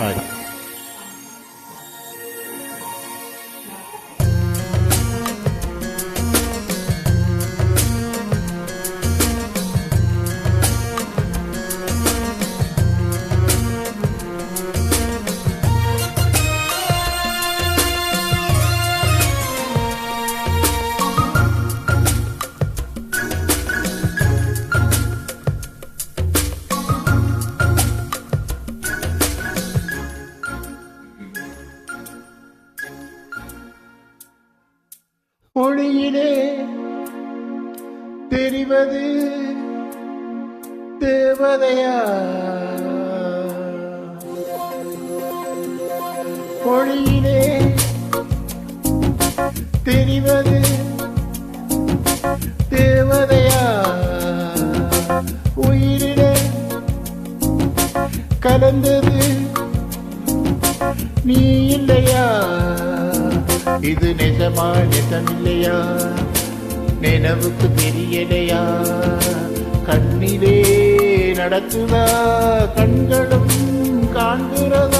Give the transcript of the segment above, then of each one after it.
はい。ஒளியிலே தெரிவது தேவதையா? ஒளியிலே தெரிவது தேவதையா? உயிரிலே கலந்தது நீ இது நிஜமா நிஜமில்லையா? நினைவுக்கு தெரியலையா கண்ணிலே நடக்குதா? கண்களும் காண்கிறதா?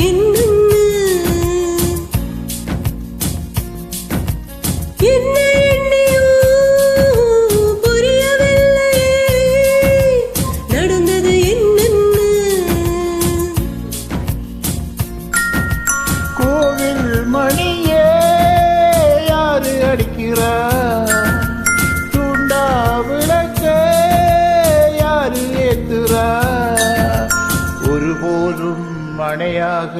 ஒருபோதும் மனையாக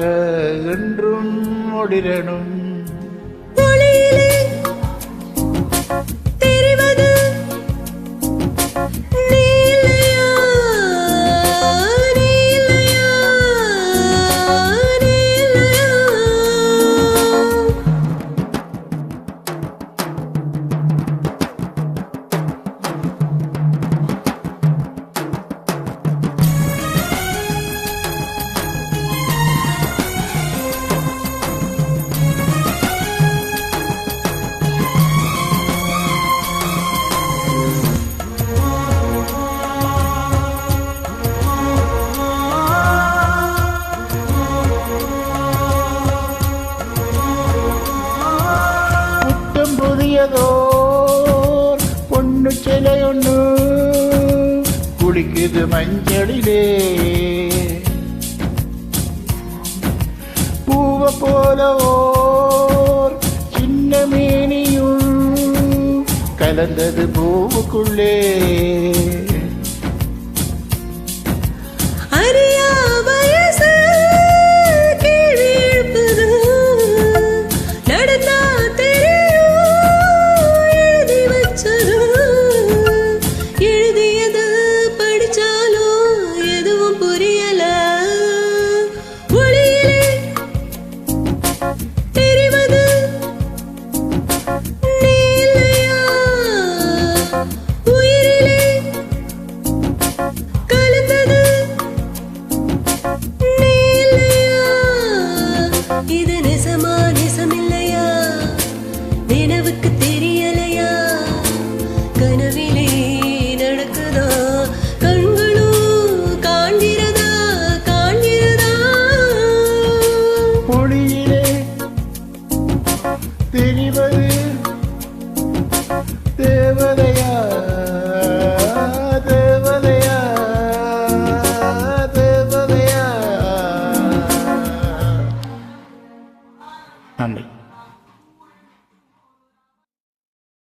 என்றும் ஒளிரணும் புத்தம் பொண்ணு சிலை ஒண்ணு குளிக்குது மஞ்சளிலே. பூவ போலவோர் சின்ன மேனியும் கலந்தது பூவுக்குள்ளே. நடக்குதா? கண்களும் காண்கிறதா? காண்கிறதா? ஒளியிலே தெரிவது